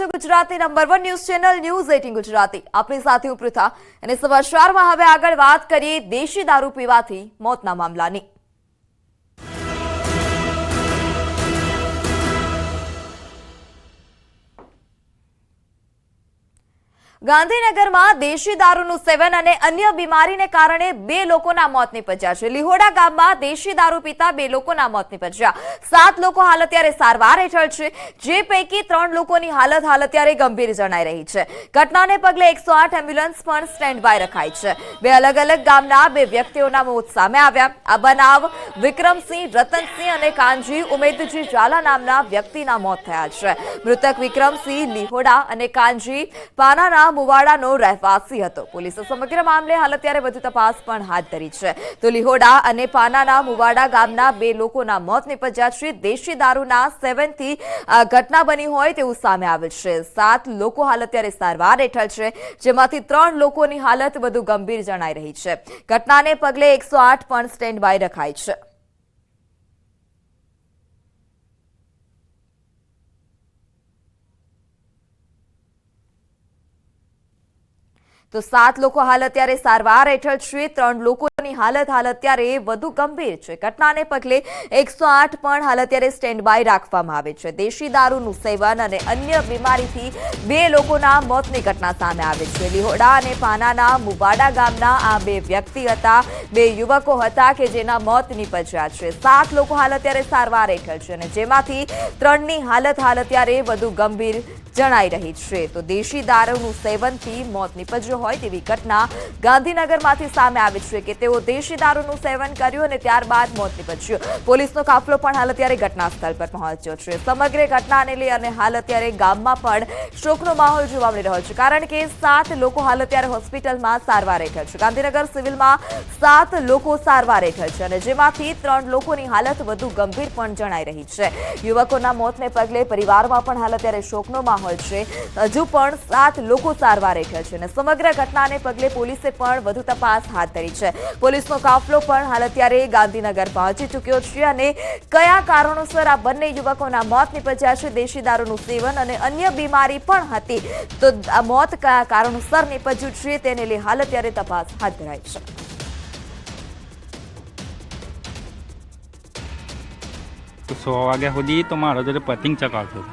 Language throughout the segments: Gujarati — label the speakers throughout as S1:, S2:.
S1: છો Gujarati number one news channel news eighteen Gujarati. આપણી સાથે હું પૃથા. અને સમાચારમાં હવે આગળ વાત કરીએ દેશી દારૂ પીવાથી મોતના મામલાની. ગાંધીનગરમાં દેશી દારૂનું સેવન અને અન્ય બીમારીને કારણે બે લોકોના મોત નિપજ્યા છે. લીહોડા ગામમાં દેશી દારૂ પીતા બે લોકોના મોત નિપજ્યા. સાત લોકો હાલ અત્યારે સારવાર હેઠળ છે. જે પૈકી ત્રણ લોકોની હાલત હાલ અત્યારે ગંભીર જણાઈ રહી છે. ઘટનાને પગલે એકસો આઠ એમ્બ્યુલન્સ પણ સ્ટેન્ડ બાય રખાઈ છે. બે અલગ અલગ ગામના બે વ્યક્તિઓના મોત સામે આવ્યા. આ બનાવ વિક્રમસિંહ, રતનસિંહ અને કાનજી ઉમેદજી ઝાલા નામના વ્યક્તિના મોત થયા છે. મૃતક વિક્રમસિંહ લીહોડા અને કાનજી પાનાના મુવાડાનો રહેવાસી હતો. પોલીસે સમગ્ર મામલે હાલ અત્યારે વધુ તપાસ પણ હાથ ધરી છે. તો લિહોડા અને પાનાના મુવાડા ગામના બે લોકોના મોત નીપજ્યા છે. દેશી દારૂના સેવનથી ઘટના બની હોય તેવું સામે આવેલ છે. સાત લોકો હાલ અત્યારે સારવાર હેઠળ છે, જેમાંથી ત્રણ લોકોની હાલત વધુ ગંભીર જણાઈ રહી છે. ઘટનાને પગલે એકસો પણ સ્ટેન્ડ બાય રખાઈ છે. તો સાત લોકો હાલ અત્યારે સારવાર હેઠળ છે. ત્રણ લોકોની હાલત હાલ અત્યારે વધુ ગંભીર છે. ઘટનાને પગલે એકસો પણ હાલ અત્યારે સ્ટેન્ડ બાય રાખવામાં આવે છે. દેશી દારૂનું સેવન અને અન્ય બીમારીથી બે લોકોના મોતની ઘટના સામે આવે છે. લીહોડા અને પાનાના મુવાડા ગામના આ બે વ્યક્તિ હતા, બે યુવકો હતા કે જેના મોત નીપજ્યા છે. સાત લોકો હાલ અત્યારે સારવાર હેઠળ છે અને જેમાંથી ત્રણની હાલત હાલ અત્યારે વધુ ગંભીર જણાઈ રહી છે. તો દેશી દારૂનું સેવનથી મોત નીપજ્યું હોય તેવી ઘટના ગાંધીનગરમાંથી સામે આવી છે કે તેઓ દેશી દારૂનું સેવન કર્યું અને ત્યારબાદ મોત નીપજ્યું. પોલીસનો કાફલો પણ હાલ અત્યારે ઘટના સ્થળ પર પહોંચ્યો છે. સમગ્ર ઘટનાને લઈ અને હાલ અત્યારે ગામમાં પણ શોકનો માહોલ જોવા મળી રહ્યો છે. કારણ કે સાત લોકો હાલ અત્યારે હોસ્પિટલમાં સારવાર હેઠળ છે. ગાંધીનગર સિવિલમાં સાત લોકો સારવાર હેઠળ છે અને જેમાંથી ત્રણ લોકોની હાલત વધુ ગંભીર પણ જણાઈ રહી છે. યુવકોના મોતને પગલે પરિવારમાં પણ હાલ અત્યારે શોકનો માહોલ છે. હજુ પણ સાત લોકો સારવાર હેઠળ છે અને સમગ્ર ઘટનાને પગલે પોલીસે પણ વધુ તપાસ હાથ ધરી છે. પોલીસનો કાફલો પણ હાલ અત્યારે ગાંધીનગર પહોંચી ચૂક્યો છે અને કયા કારણોસર આ બંને યુવકોના મોત નીપજ્યા છે, દેશી દારૂનું સેવન અને અન્ય બીમારી પણ હતી. તો આ મોત કયા કારણોસર નીપજ્યું છે તેને લઈ હાલ અત્યારે તપાસ હાથ ધરાઈ છે.
S2: સો વાગ્યા સુધી તો મારો જોડે પતિંગ ચકાવતો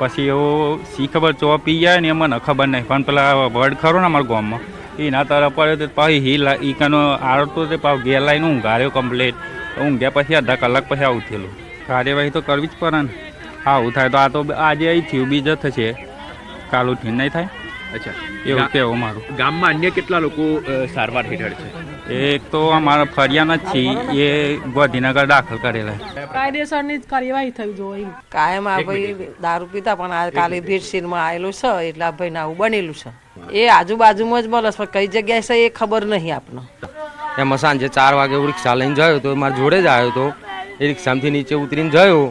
S2: પછી એવો સી ખબર ચો પી જાય ને એમાં ખબર નહીં. પણ પેલા વર્ડ ખરો ને અમારા ગામમાં એના તરફ પડે તો પાછી હી લા ઈ કનો આડતો તે પાછો ઘેર લાઈને ઊંઘાડ્યો કમ્પ્લેટ ઊંઘ્યા પછી અડધા કલાક પછી આવું થયેલું. કાર્યવાહી તો કરવી જ પડે ને. આવું થાય તો આ તો આજે અહીં થયું બીજા થશે. કાલ ઉઠીને નહીં થાય?
S3: અચ્છા.
S2: એવું કહેવું મારું.
S3: ગામમાં અન્ય કેટલા લોકો સારવાર હેઠળ છે?
S2: એક તો અમારા ફરિયાના જ એ ગાંધીનગર દાખલ કરેલા.
S4: કાયદેસરની જ કાર્યવાહી થવી જોઈએ
S5: કાયમ આ ભાઈ દારૂ પીતા પણ આ કાલે ભીડસીરમાં આવેલું છે એટલે આ ભાઈને આવું બનેલું છે. એ આજુબાજુમાં જ મળે છે પણ કઈ જગ્યાએ છે એ ખબર નહીં આપણને
S6: એમાં સાંજે ચાર વાગે હું રિક્ષા લઈને જયો તો મારા જોડે જ આવ્યો તો. એ રિક્ષામાંથી નીચે ઉતરીને જયો.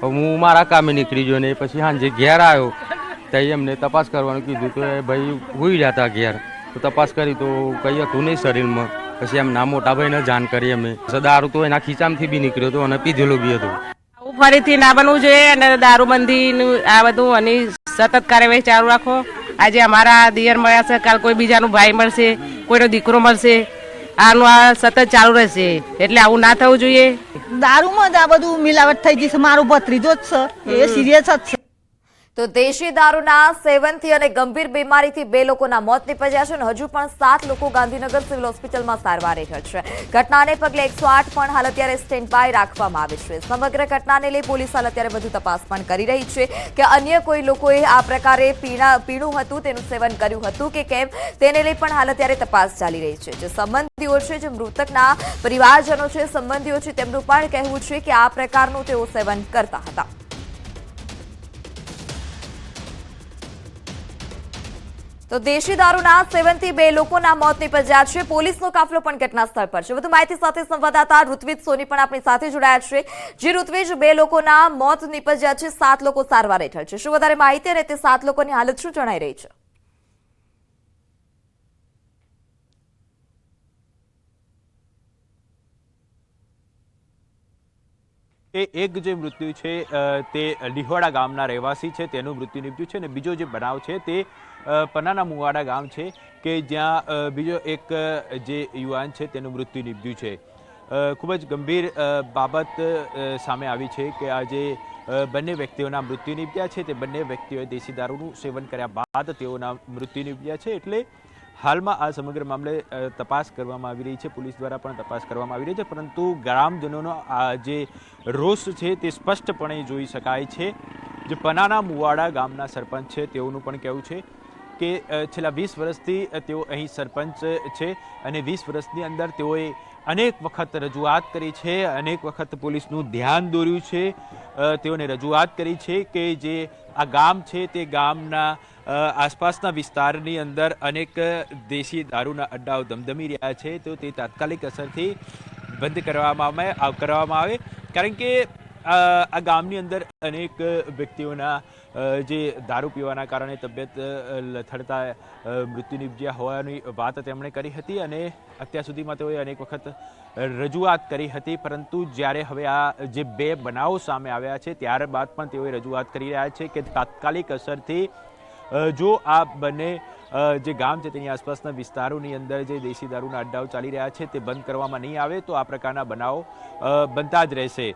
S6: તો હું મારા કામે નીકળી ગયો ને પછી સાંજે ઘેર આવ્યો. ત્યાં એમને તપાસ કરવાનું કીધું તો એ ભાઈ હુઈ રહ્યા હતા ઘેર. તો તપાસ કરી તો કંઈ હતું નહીં શરીરમાં. પછી એમના મોટા ભાઈને જાણ કરી અમે. દારૂ તો એના ખીચામાંથી બી નીકળ્યો હતો અને પીધેલું બી હતું.
S4: આવું ફરીથી ના બનવું જોઈએ અને દારૂબંધીનું આ બધું અને સતત કાર્યવાહી ચાલુ રાખો. આજે અમારા દિયર મળ્યા છે કાલ કોઈ બીજાનું ભાઈ મળશે કોઈનો દીકરો મળશે. આનું આ સતત ચાલુ રહેશે. એટલે આવું ના થવું જોઈએ.
S7: દારૂમાં જ આ બધું મિલાવટ થઈ જશે મારું ભત્રીજો જ છે. એ સિરિયસ જ છે.
S1: તો દેશી દારૂના સેવનથી અને ગંભીર બીમારીથી બે લોકોના મોત નીપજ્યા છે અને હજુ પણ સાત લોકો ગાંધીનગર સિવિલ હોસ્પિટલમાં સારવાર હેઠળ છે. ઘટનાને પગલે એકસો પણ હાલ અત્યારે સ્ટેન્ડ બાય રાખવામાં આવે છે. સમગ્ર ઘટનાને લઈ પોલીસ હાલ અત્યારે વધુ તપાસ પણ કરી રહી છે કે અન્ય કોઈ લોકોએ આ પ્રકારે પીણા, પીણું હતું, તેનું સેવન કર્યું હતું કે કેમ? તેને લઈ પણ હાલ અત્યારે તપાસ ચાલી રહી છે. જે સંબંધીઓ છે, જે મૃતકના પરિવારજનો છે, સંબંધીઓ છે, તેમનું પણ કહેવું છે કે આ પ્રકારનું તેઓ સેવન કરતા હતા. તો દેશી દારૂના સેવનથી બે લોકોના મોત નિપજ્યા છે. પોલીસનો કાફલો પણ ઘટના સ્થળ પર છે. વધુ માહિતી સાથે સંવાદદાતા ઋત્વિજ સોની પણ આપણી સાથે જોડાયા છે. જે ઋત્વિજ, બે લોકોના મોત નિપજ્યા છે. સાત લોકો સારવાર હેઠળ છે. શું વધારે માહિતી અને તે સાત લોકોની હાલત શું જણાઈ રહી છે?
S8: એ એક જે મૃત્યુ છે તે લીહોડા ગામના રહેવાસી છે, તેનું મૃત્યુ નીપજ્યું છે અને બીજો જે બનાવ છે તે પનાના મુવાડા ગામ છે કે જ્યાં બીજો એક જે યુવાન છે તેનું મૃત્યુ નીપજ્યું છે. ખૂબ જ ગંભીર બાબત સામે આવી છે કે આ જે બંને વ્યક્તિઓના મૃત્યુ નીપજ્યા છે. તે બંને વ્યક્તિઓએ દેશી દારૂનું સેવન કર્યા બાદ તેઓના મૃત્યુ નીપજ્યા છે. એટલે હાલમાં આ સમગ્ર મામલે તપાસ કરવામાં આવી રહી છે. પોલીસ દ્વારા પણ તપાસ કરવામાં આવી રહી છે, પરંતુ ગ્રામજનોનો આ જે રોષ છે તે સ્પષ્ટપણે જોઈ શકાય છે. જે પનાના મુવાડા ગામના સરપંચ છે, તેઓનું પણ કહેવું છે કે છેલ્લા વીસ વર્ષથી તેઓ અહીં સરપંચ છે અને વીસ વર્ષની અંદર તેઓએ અનેક વખત રજૂઆત કરી છે, અનેક વખત પોલીસનું ધ્યાન દોર્યું છે. તેઓને રજૂઆત કરી છે કે જે આ ગામ છે તે ગામના આસપાસના વિસ્તારની અંદર અનેક દેશી દારૂના અડ્ડાઓ ધમધમી રહ્યા છે, તો તે તાત્કાલિક અસરથી બંધ કરવામાં કરવામાં આવે. કારણ કે આ ગામની અંદર અનેક વ્યક્તિઓના જે દારૂ પીવાના કારણે તબિયત લથડતા મૃત્યુ નિપજ્યા હોવાની વાત તેમણે કરી હતી અને અત્યાર સુધીમાં તેઓએ અનેક વખત રજૂઆત કરી હતી. પરંતુ જ્યારે હવે આ જે બે બનાવો સામે આવ્યા છે, ત્યારબાદ પણ તેઓએ રજૂઆત કરી રહ્યા છે કે તાત્કાલિક અસરથી જો આ બંને જે ગામ છે તેની આસપાસના વિસ્તારોની અંદર જે દેશી દારૂના અડ્ડાઓ ચાલી રહ્યા છે તે બંધ કરવામાં નહીં આવે તો આ પ્રકારના બનાવો બનતા જ રહેશે.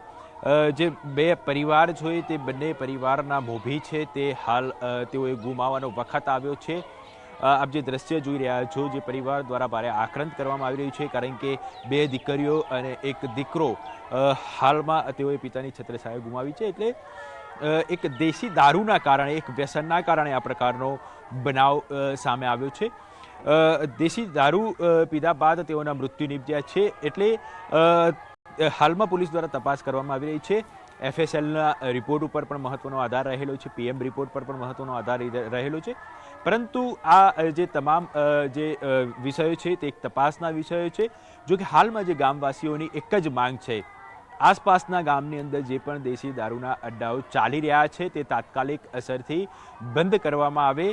S8: જે બે પરિવાર જોઈએ તે બંને પરિવારના મોભી છે તે હાલ તેઓએ ગુમાવવાનો વખત આવ્યો છે. આપ જે દ્રશ્ય જોઈ રહ્યા છો જે પરિવાર દ્વારા ભારે આક્રંત કરવામાં આવી રહ્યું છે કારણ કે બે દીકરીઓ અને એક દીકરો હાલમાં તેઓએ પિતાની છત્રછાયા ગુમાવી છે એટલે એક દેશી દારૂના કારણે, એક વ્યસનના કારણે આ પ્રકારનો બનાવ સામે આવ્યો છે. દેશી દારૂ પીધા બાદ તેઓના મૃત્યુ નિપજ્યા છે એટલે હાલમાં પોલીસ દ્વારા તપાસ કરવામાં આવી રહી છે. એફએસએલના રિપોર્ટ ઉપર પણ મહત્વનો આધાર રહેલો છે. પીએમ રિપોર્ટ પર પણ મહત્વનો આધાર રહે- રહેલો છે. પરંતુ આ જે તમામ જે વિષયો છે તે એક તપાસના વિષયો છે જો કે હાલમાં જે ગામવાસીઓની એક જ માંગ છે આસપાસના ગામની અંદર જે પણ દેશી દારૂના અડ્ડાઓ ચાલી રહ્યા છે, તે તાત્કાલિક અસરથી બંધ કરવામાં આવે.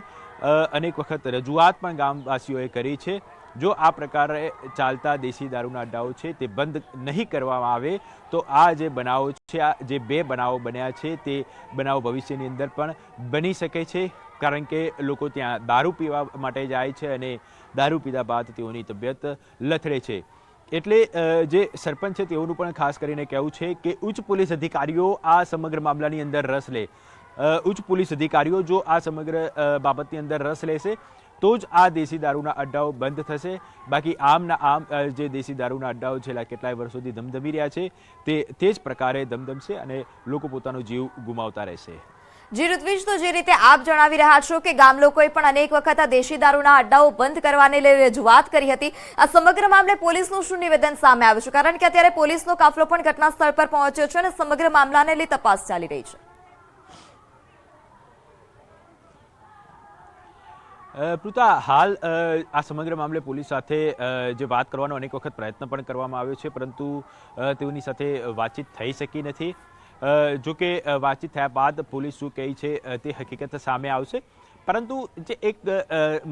S8: અનેક વખત રજૂઆત પણ ગામવાસીઓએ કરી છે. જો આ પ્રકારે ચાલતા દેશી દારૂના અડ્ડાઓ છે, તે બંધ નહીં કરવામાં આવે, તો આ જે બનાવો છે, આ જે બે બનાવો બન્યા છે, તે બનાવો ભવિષ્યની અંદર પણ બની શકે છે. કારણ કે લોકો ત્યાં દારૂ પીવા માટે જાય છે અને દારૂ પીધા બાદ તેઓની તબિયત લથડે છે. એટલે જે સરપંચ છે તેઓનું પણ ખાસ કરીને કહેવું છે કે ઉચ્ચ પોલીસ અધિકારીઓ આ સમગ્ર મામલાની અંદર રસ લે. ઉચ્ચ પોલીસ અધિકારીઓ જો આ સમગ્ર બાબતની અંદર રસ લેશે, તો જ આ દેશી દારૂના અડ્ડાઓ બંધ થશે. બાકી આમના આમ જે દેશી દારૂના અડ્ડાઓ છેલ્લા કેટલાય વર્ષોથી ધમધમી રહ્યા છે, તે તે જ પ્રકારે ધમધમશે અને લોકો પોતાનો જીવ ગુમાવતા રહેશે.
S1: જી ઋત્વિજ, તો જે રીતે આપ જણાવી રહ્યા છો કે ગામ લોકોએ પણ અનેક વખત આ દેશી દારૂના અડ્ડાઓ બંધ કરવાને લઈ રજૂઆત કરી હતી. આ સમગ્ર મામલે પોલીસનું શું નિવેદન સામે આવ્યું છે? કારણ કે અત્યારે પોલીસનો કાફલો પણ ઘટના પર પહોંચ્યો છે અને સમગ્ર મામલાને લઈ તપાસ ચાલી રહી છે.
S8: પૃતા હાલ આ સમગ્ર મામલે પોલીસ સાથે જે વાત કરવાનો અનેક વખત પ્રયત્ન પણ કરવામાં આવ્યો છે, પરંતુ તેઓની સાથે વાતચીત થઈ શકી નથી. જો કે વાતચીત થયા બાદ પોલીસ શું કહે છે તે હકીકત સામે આવશે. પરંતુ જે એક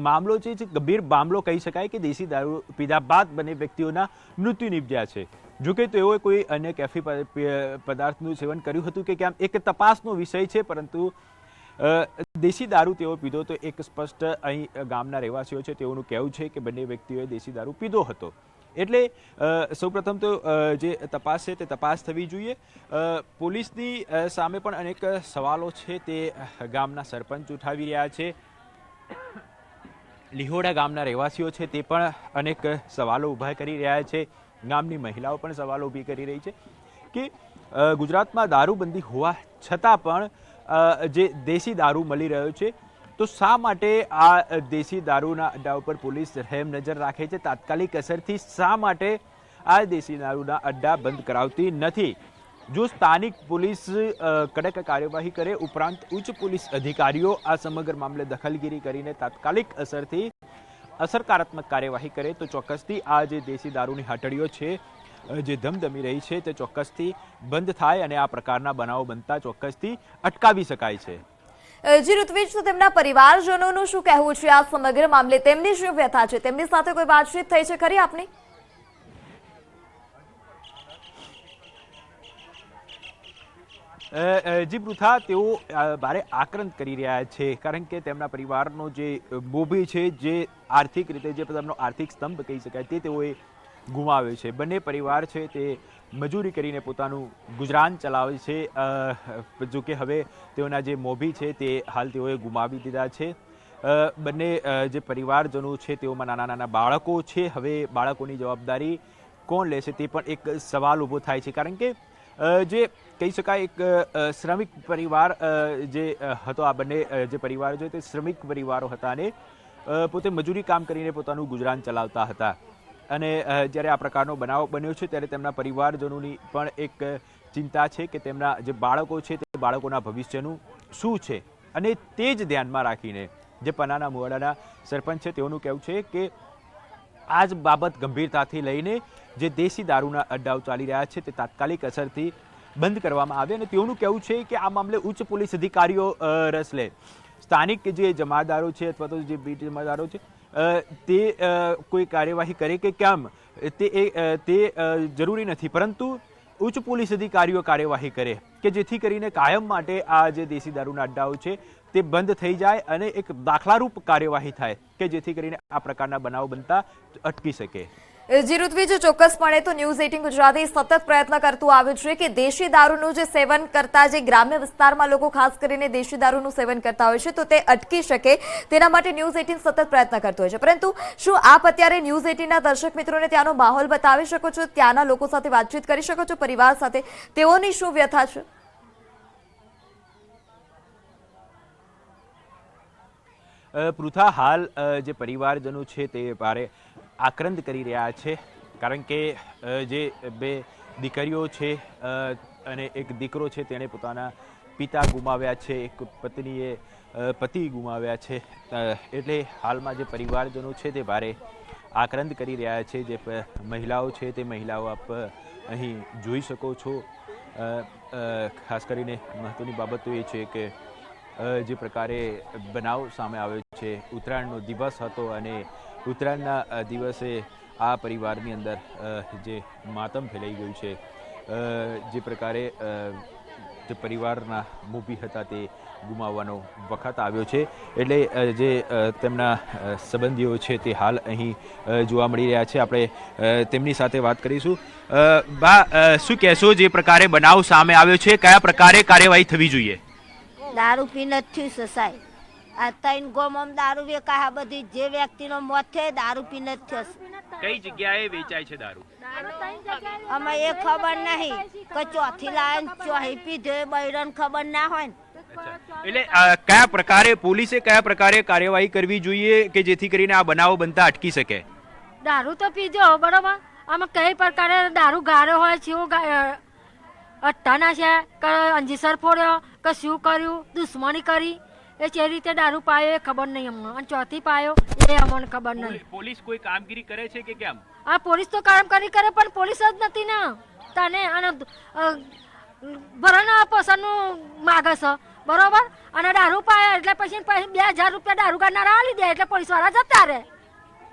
S8: મામલો છે, જે ગંભીર મામલો કહી શકાય કે દેશી દારૂ પીધા બાદ બંને વ્યક્તિઓના મૃત્યુ નિપજ્યા છે. જોકે તેઓએ કોઈ અન્ય કેફી પદાર્થનું સેવન કર્યું હતું કે કેમ, એક તપાસનો વિષય છે, પરંતુ દેશી દારૂ તેઓ પીધો તો એક સ્પષ્ટ અહીં ગામના રહેવાસીઓ છે, તેઓનું કહેવું છે કે બંને વ્યક્તિઓએ દેશી દારૂ પીધો હતો. એટલે સૌપ્રથમ તો જે તપાસ છે તે તપાસ થવી જોઈએ. પોલીસની સામે પણ અનેક સવાલો છે તે ગામના સરપંચ ઉઠાવી રહ્યા છે. લિહોડા ગામના રહેવાસીઓ છે તે પણ અનેક સવાલો ઊભા કરી રહ્યા છે. ગામની મહિલાઓ પણ સવાલો ઊભી કરી રહી છે કે ગુજરાતમાં દારૂબંધી હોવા છતાં પણ જે દેશી દારૂ મળી રહ્યો છે તો શા માટે આ દેશી દારૂના અડ્ડા ઉપર પોલીસ રહેમ નજર રાખે છે? તાત્કાલિક અસરથી શા માટે આ દેશી દારૂના અડ્ડા બંધ કરાવતી નથી? જો સ્થાનિક પોલીસ કડક કાર્યવાહી કરે, ઉપરાંત ઉચ્ચ પોલીસ અધિકારીઓ આ સમગ્ર મામલે દખલગીરી કરીને તાત્કાલિક અસરથી અસરકારાત્મક કાર્યવાહી કરે, તો ચોક્કસથી આ જે દેશી દારૂની હટડીઓ છે જે ધમધમી રહી છે, તે ચોક્કસથી બંધ થાય અને આ પ્રકારના બનાવો બનતા ચોક્કસથી અટકાવી શકાય છે.
S1: જી ઋત્વિજ તેમના પરિવારજનોનું શું કહેવું છે આ સમગ્ર મામલે? તેમની શું વ્યથા છે? તેમની સાથે કોઈ વાતચીત થઈ છે ખરી આપની?
S8: જી પૃથા, તેઓ ભારે આક્રંત કરી રહ્યા છે કારણ કે તેમના પરિવારનો જે મોભી છે, જે આર્થિક રીતે, જે તેમનો આર્થિક સ્તંભ કહી શકાય તે તેઓએ ગુમાવ્યો છે. બંને પરિવાર છે તે મજૂરી કરીને પોતાનું ગુજરાન ચલાવે છે. જો કે હવે તેઓના જે મોભી છે તે હાલ તેઓએ ગુમાવી દીધા છે. બંને જે પરિવારજનો છે તેઓમાં નાના નાના બાળકો છે. હવે બાળકોની જવાબદારી કોણ લેશે તે પણ એક સવાલ ઊભો થાય છે. કારણ કે જે કહી શકાય એક શ્રમિક પરિવાર જે હતો આ બંને જે પરિવારો છે તે શ્રમિક પરિવારો હતા અને પોતે મજૂરી કામ કરીને પોતાનું ગુજરાન ચલાવતા હતા. અને જ્યારે આ પ્રકારનો બનાવ બન્યો છે, ત્યારે તેમના પરિવારજનોની પણ એક ચિંતા છે કે તેમના જે બાળકો છે, તે બાળકોના ભવિષ્યનું શું છે? અને તે જ ધ્યાનમાં રાખીને જે પનાના મુવાડાના સરપંચ છે, તેઓનું કહેવું છે કે આ જ બાબત ગંભીરતાથી લઈને જે દેશી દારૂના અડ્ડાઓ ચાલી રહ્યા છે, તે તાત્કાલિક અસરથી બંધ કરવામાં આવે અને તેઓનું કહેવું છે કે આ મામલે ઉચ્ચ પોલીસ અધિકારીઓ રસ લે. સ્થાનિક જે જમાદારો છે અથવા તો જે બીટ જમાદારો છે તે કોઈ કાર્યવાહી કરે કે કેમ? તે એ, તે જરૂરી નથી. પરંતુ ઉચ્ચ પોલીસ અધિકારીઓ કાર્યવાહી કરે કે જેથી કરીને કાયમ માટે આ જે દેશી દારૂના અડ્ડાઓ છે તે બંધ થઈ જાય અને એક દાખલારૂપ કાર્યવાહી થાય કે જેથી કરીને આ પ્રકારના બનાવ બનતા અટકી શકે.
S1: જી ઋત્વિજ ચોક્કસપણે તો ન્યૂઝ એટીન ગુજરાતી સતત પ્રયત્ન કરતું આવ્યું છે કે દેશી દારૂનું જે સેવન કરતા જે ગ્રામ્ય વિસ્તારમાં લોકો ખાસ કરીને દેશી દારૂનું સેવન કરતા હોય છે, તો તે અટકી શકે તેના માટે ન્યૂઝ એટીન સતત પ્રયત્ન કરતું હોય છે. પરંતુ શું આપ અત્યારે ન્યૂઝ એટીનના દર્શક મિત્રોને ત્યાંનો માહોલ બતાવી શકો છો? ત્યાંના લોકો સાથે વાતચીત કરી શકો છો? પરિવાર સાથે? તેઓની શું વ્યથા છે?
S8: પૃથા હાલ જે પરિવારજનો છે તે ભારે આક્રંદ કરી રહ્યા છે, કારણ કે જે બે દીકરીઓ છે અને એક દીકરો છે, તેણે પોતાના પિતા ગુમાવ્યા છે, એક પત્નીએ પતિ ગુમાવ્યા છે. એટલે હાલમાં જે પરિવારજનો છે, તે ભારે આક્રંદ કરી રહ્યા છે. જે મહિલાઓ છે, તે મહિલાઓ આપ અહીં જોઈ શકો છો. ખાસ કરીને મહત્ત્વની બાબત એ છે કે જે પ્રકારે બનાવ સામે આવ્યો છે, ઉત્તરાયણનો દિવસ હતો અને ઉત્તરાયણના દિવસે આ પરિવારની અંદર જે માતમ ફેલાઈ ગયું છે જે પ્રકારે જે પરિવારના મૂભી હતા તે ગુમાવવાનો વખત આવ્યો છે. એટલે જે તેમના સંબંધીઓ છે તે હાલ અહીં જોવા મળી રહ્યા છે. આપણે તેમની સાથે વાત કરીશું. બા શું કહેશો જે પ્રકારે બનાવ સામે આવ્યો છે? કયા પ્રકારે કાર્યવાહી થવી જોઈએ?
S9: દારૂ પીને થયું સાહેબ. આ ત્રણ ગોમમ દારૂ વેકાય આ બધી જે વ્યક્તિનો મોત થયો દારૂ પીને જ થયો
S8: કઈ જગ્યાએ વેચાય છે દારૂ?
S9: અમે એ ખબર નહીં કે ચોથી લાઈન ચોહી પીધો એ બૈરન ખબર ના હોય ને.
S8: એટલે કયા પ્રકારે પોલીસે કયા પ્રકારે કાર્યવાહી કરવી જોઈએ કે જેથી કરીને આ બનાવો બનતા અટકી શકે?
S10: દારૂ તો પીજો બરોબર? આમાં કઈ પ્રકારે દારૂ ગાળ્યો હોય છે અટ્ટાના છે કે અંજીસર ફોડ્યો કે શું કર્યું દુશ્મની કરી? એ જે રીતે દારૂ પાયો એ ખબર નહીં અમને. અને ચોથી પાયો એ અમને ખબર નહીં.
S8: પોલીસ કોઈ કામગીરી કરે છે કે કેમ?
S10: આ પોલીસ તો કામ કરી પણ પોલીસ જ નથી ને. તને અને ભરણ પસંદનું માગે છે. બરોબર? અને દારૂ પાયા એટલે પછી પછી બે હજાર રૂપિયા દારૂ કાઢનારા આલી દે એટલે પોલીસવાળા જતા રહે.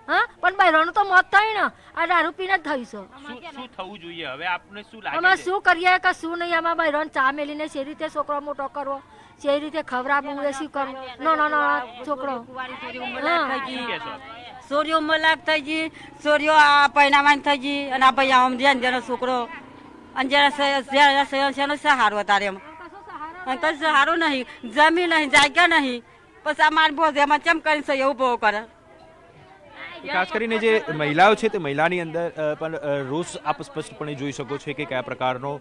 S10: હા? પણ બૈરાનું તો મોત થયું ને. આ દારૂ પીને જ થયું છે.
S8: શું થવું જોઈએ? હવે આપને શું
S10: અમે શું કરીએ કે શું નહીં? આમાં બૈરાન ચા મેલીને છે રીતે છોકરો મોટો કરવો. જે રીતે ખવડાવવું એ શું કરું? નો નો નો છોકરો
S7: સોર્યો મલાક થઈ ગઈ. સોર્યો આ પૈનામાં થઈ ગઈ. અને આ ભાઈ આમ ધ્યાન જેનો છોકરો. અને જેના શેનો સહારો તારે એમ? અને તો સહારો નહીં. જમીન નહીં જાગ્યા નહીં. પછી આ માર ભોજ એમાં ચમ કરીને સહી ઊભો કરે?
S8: ખાસ કરીને જે મહિલાઓ છે તે મહિલાની અંદર પણ રોષ આપ સ્પષ્ટપણે જોઈ શકો છો કે કયા પ્રકારનો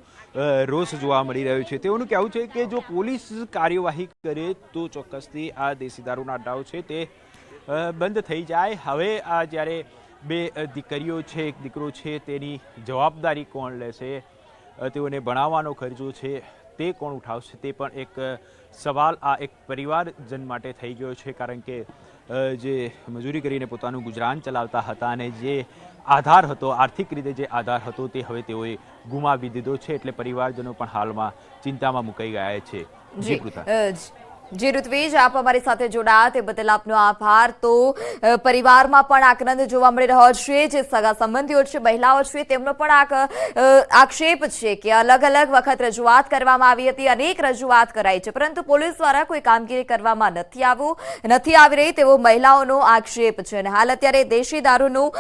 S8: રોષ જોવા મળી રહ્યો છે. તેઓનું કહેવું છે કે જો પોલીસ કાર્યવાહી કરે તો ચોક્કસથી આ દેશી દારૂના અડ્ડાઓ છે તે બંધ થઈ જાય. હવે આ જ્યારે બે દીકરીઓ છે, એક દીકરો છે, તેની જવાબદારી કોણ લેશે તેઓને ભણાવવાનો ખર્ચો છે, તે કોણ ઉઠાવશે તે પણ એક સવાલ આ એક પરિવારજન માટે થઈ ગયો છે. કારણ કે જે મજૂરી કરીને પોતાનું ગુજરાન ચલાવતા હતા અને જે આધાર હતો આર્થિક રીતે જે આધાર હતો તે હવે તેઓએ ગુમાવી દીધો છે એટલે પરિવારજનો પણ હાલમાં ચિંતામાં મુકાઈ ગયા છે. જી
S1: ઋત્વેજ, આપ અમારી સાથે જોડાયા. તે બદલ આપનો આભાર. તો પરિવારમાં પણ આનંદ જોવા મળી રહ્યો છે, જે સગા સંબંધીઓ છે, મહિલાઓ છે, તેમનો પણ આક્ષેપ છે કે અલગ અલગ વખત રજૂઆત કરવામાં આવી હતી, અનેક રજૂઆત કરાઈ છે. પરંતુ પોલીસ દ્વારા કોઈ કામગીરી કરવામાં નથી આવું, નથી આવી રહી તેવો મહિલાઓનો આક્ષેપ છે. અને હાલ અત્યારે દેશી દારૂનું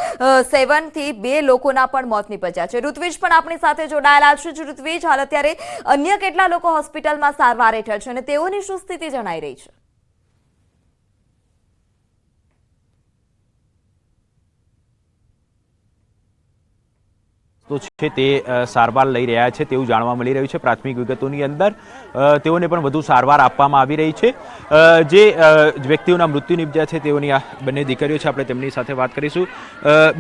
S1: સેવનથી બે લોકોના પણ મોત નીપજ્યા છે. ઋત્વિજ પણ આપણી સાથે જોડાયેલા છે. ઋત્વિજ, હાલ અત્યારે અન્ય કેટલા લોકો હોસ્પિટલમાં સારવાર હેઠળ છે અને તેઓની શું સ્થિતિ જણાઈ રહી છે.
S8: તો છે તે સારવાર લઈ રહ્યા છે તેવું જાણવા મળી રહ્યું છે પ્રાથમિક વિગતોની અંદર. તેઓને પણ વધુ સારવાર આપવામાં આવી રહી છે. જે વ્યક્તિઓના મૃત્યુ નિપજ્યા છે તેઓની આ બંને દીકરીઓ છે આપણે તેમની સાથે વાત કરીશું.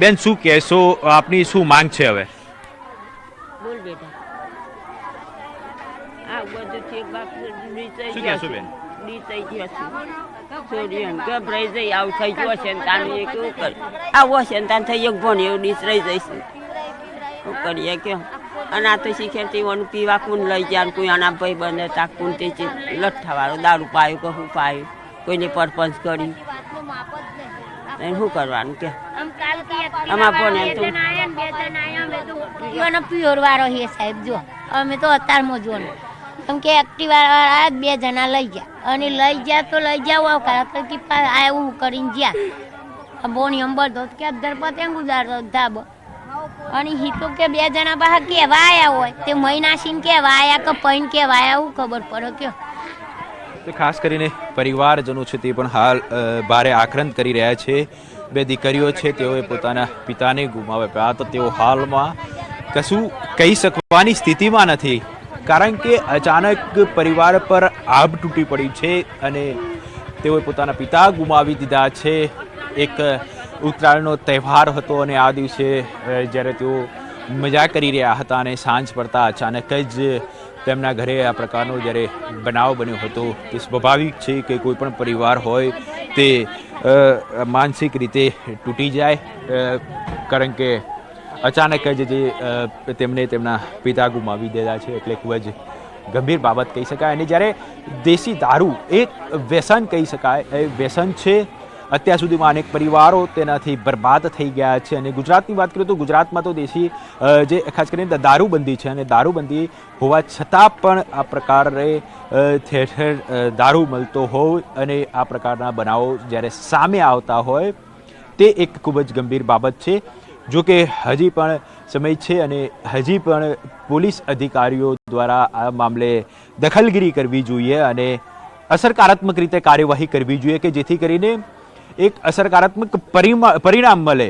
S8: બેન શું કહેશો? આપની શું માંગ છે હવે?
S7: બોલ બેટા. આ બધું એક બાપ
S8: શું કહેશો
S7: છે.
S8: બેન?
S7: થઈ ગયો છે. છોડીઓ ને ગભરાઈ જઈ આવું થઈ ગયો છે ને તાને એ કેવું કરે? આવો છે ને તાને થઈ એક ભણ એવું રહી જઈશું. શું કરીએ કે? અને આ તો શીખે ઓનું પીવા કોણ લઈ જાય ને કોઈ આના ભાઈ બને હતા કોણ તે લઠ્ઠાવાળો દારૂ પાયું કે શું પાયું? કોઈને પરપંચ કરી. એને શું કરવાનું કે? આમાં ભણે તો
S9: એનો પ્યોર વાળો હે સાહેબ જો. અમે તો અત્યારમાં જો એમ કે એક્ટિવા વાળા બે જણા લઈ ગયા. અને લઈ ગયા તો લઈ જાઓ આવકાર તો કે પા- આ એવું કરીને ગયા બોણી અંબર ધોત કે ધરપત એમ ગુજારતો ધાબો. અને હી તો કે બે જણા બહાર કેવા વાયા હોય. તે મહિનાસીન કેવા વાયા કે પૈન કેવા વાયા એવું ખબર પડે
S8: તો ખાસ કરીને પરિવારજનો છે તે પણ હાલ ભારે આક્રંદ કરી રહ્યા છે. બે દીકરીઓ છે, તેઓએ પોતાના પિતાને ગુમાવ્યા. તો તેઓ હાલમાં કશું કહી શકવાની સ્થિતિમાં નથી. કારણ કે અચાનક પરિવાર પર આભ તૂટી પડી છે અને તેઓએ પોતાના પિતા ગુમાવી દીધા છે. એક ઉત્તરાયણનો તહેવાર હતો અને આ દિવસે જ્યારે તેઓ મજા કરી રહ્યા હતા અને સાંજ પડતા અચાનક જ તેમના ઘરે આ પ્રકારનો જ્યારે બનાવ બન્યો હતો, તે સ્વાભાવિક છે કે કોઈ પણ પરિવાર હોય તે માનસિક રીતે તૂટી જાય કારણ કે અચાનક જ જે તેમને તેમના પિતા ગુમાવી દીધા છે એટલે ખૂબ જ ગંભીર બાબત કહી શકાય. અને જ્યારે દેશી દારૂ એક વ્યસન કહી શકાય, એ વ્યસન છે, અત્યાર સુધીમાં અનેક પરિવારો તેનાથી બરબાદ થઈ ગયા છે. અને ગુજરાતની વાત કરીએ તો ગુજરાતમાં તો દેશી જે ખાસ કરીને દારૂબંધી છે અને દારૂબંધી હોવા છતાં પણ આ પ્રકારે ઠેર દારૂ મળતો હોય અને આ પ્રકારના બનાવો જ્યારે સામે આવતા હોય, તે એક ખૂબ જ ગંભીર બાબત છે. જો કે હજી પણ સમય છે અને હજી પણ પોલીસ અધિકારીઓ દ્વારા આ મામલે દખલગીરી કરવી જોઈએ અને અસરકારાત્મક રીતે કાર્યવાહી કરવી જોઈએ કે જેથી કરીને એક અસરકારાત્મક પરિણામ મળે.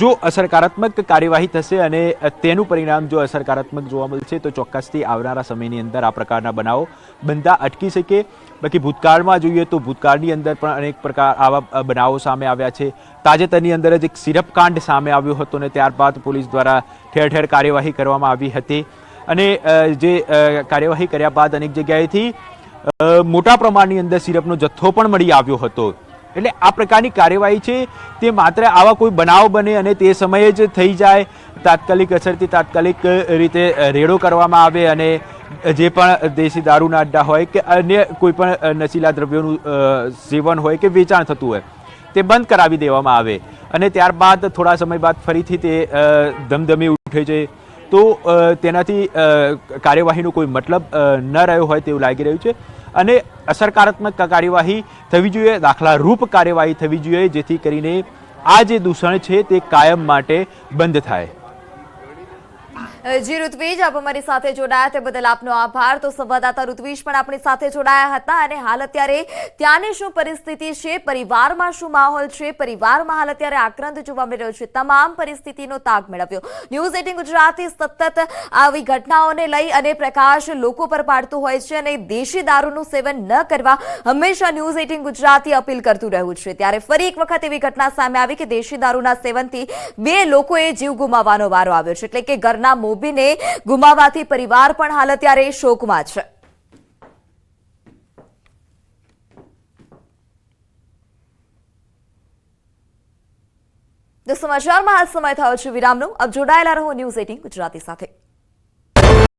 S8: જો અસરકારાત્મક કાર્યવાહી થશે અને તેનું પરિણામ જો અસરકારાત્મક જોવા મળશે, તો ચોક્કસથી આવનારા સમયની અંદર આ પ્રકારના બનાવો બનતા અટકી શકે. બાકી ભૂતકાળમાં જોઈએ તો ભૂતકાળની અંદર પણ અનેક પ્રકાર આવા બનાવો સામે આવ્યા છે. તાજેતરની અંદર જ એક સિરપ કાંડ સામે આવ્યો હતો અને ત્યારબાદ પોલીસ દ્વારા ઠેર ઠેર કાર્યવાહી કરવામાં આવી હતી. અને જે કાર્યવાહી કર્યા બાદ અનેક જગ્યાએથી મોટા પ્રમાણની અંદર સિરપનો જથ્થો પણ મળી આવ્યો હતો. એટલે આ પ્રકારની કાર્યવાહી છે. તે માત્ર આવા કોઈ બનાવ બને અને તે સમયે જ થઈ જાય. તાત્કાલિક અસરથી તાત્કાલિક રીતે રેડો કરવામાં આવે અને જે પણ દેશી દારૂના અડ્ડા હોય કે અન્ય કોઈ પણ નશીલા દ્રવ્યોનું સેવન હોય કે વેચાણ થતું હોય, તે બંધ કરાવી દેવામાં આવે. અને ત્યારબાદ થોડા સમય બાદ ફરીથી તે ધમધમી ઉઠે છે. તો તેનાથી કાર્યવાહીનો કોઈ મતલબ ન રહ્યો હોય તેવું લાગી રહ્યું છે. અને અસરકારાત્મક કાર્યવાહી થવી જોઈએ, દાખલારૂપ કાર્યવાહી થવી જોઈએ, જેથી કરીને આ જે દૂષણ છે તે કાયમ માટે બંધ થાય.
S1: જી ઋત્વિજ આપ અમારી સાથે જોડાયા તે બદલ આપનો આભાર. તો સંવાદદાતા ઋત્વિજ પણ આપણી સાથે જોડાયા હતા અને હાલ અત્યારે ત્યાંની શું પરિસ્થિતિ છે? પરિવારમાં શું માહોલ છે? પરિવારમાં હાલ અત્યારે આક્રંદ જોવા મળી રહ્યો છે. તમામ પરિસ્થિતિનો તાગ મેળવ્યો. ન્યૂઝ એટીન ગુજરાતી સતત આવી ઘટનાઓને લઈ અને પ્રકાશ લોકો પર પાડતું હોય છે અને દેશી દારૂનું સેવન ન કરવા હંમેશા ન્યૂઝ એટીન ગુજરાતી અપીલ કરતું રહ્યું છે. ત્યારે ફરી એક વખત એવી ઘટના સામે આવી કે દેશી દારૂના સેવનથી બે લોકોએ જીવ ગુમાવવાનો વારો આવ્યો છે. એટલે કે ઘરના મોભીને ગુમાવવાથી પરિવાર પણ હાલ અત્યારે શોકમાં છે. સમાચારમાં હાલ સમય થયો છે વિરામનો. અબ જોડાયેલા રહો ન્યૂઝ એટીન ગુજરાતી સાથે.